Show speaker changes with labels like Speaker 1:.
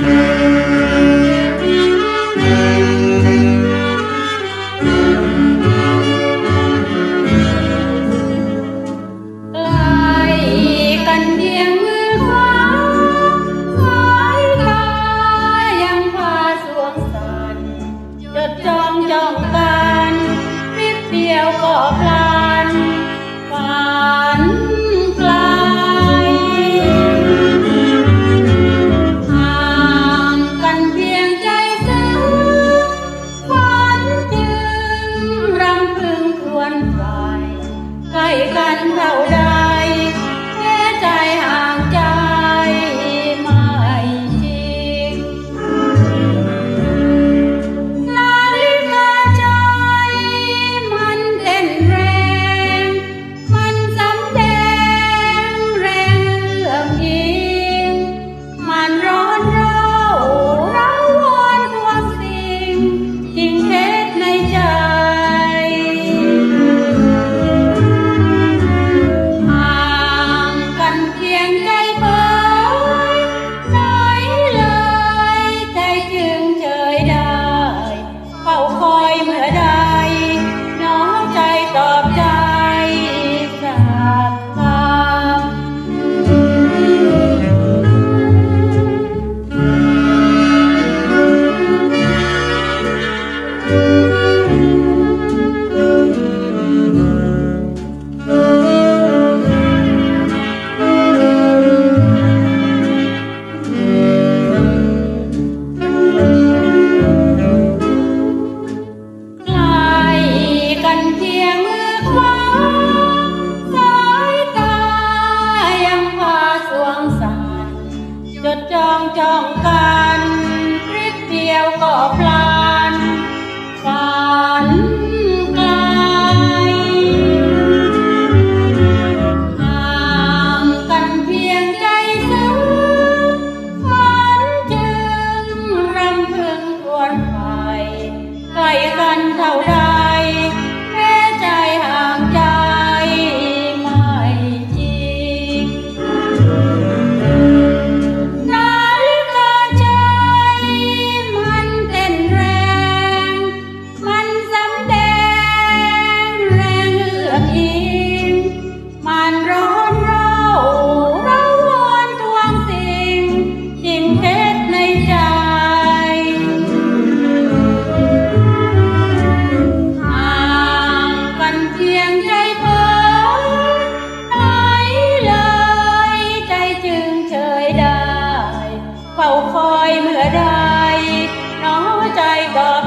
Speaker 1: Mm-hmm. กันเท่าใด tay văn thao ra คอยเมื่อใดน้อใจบอก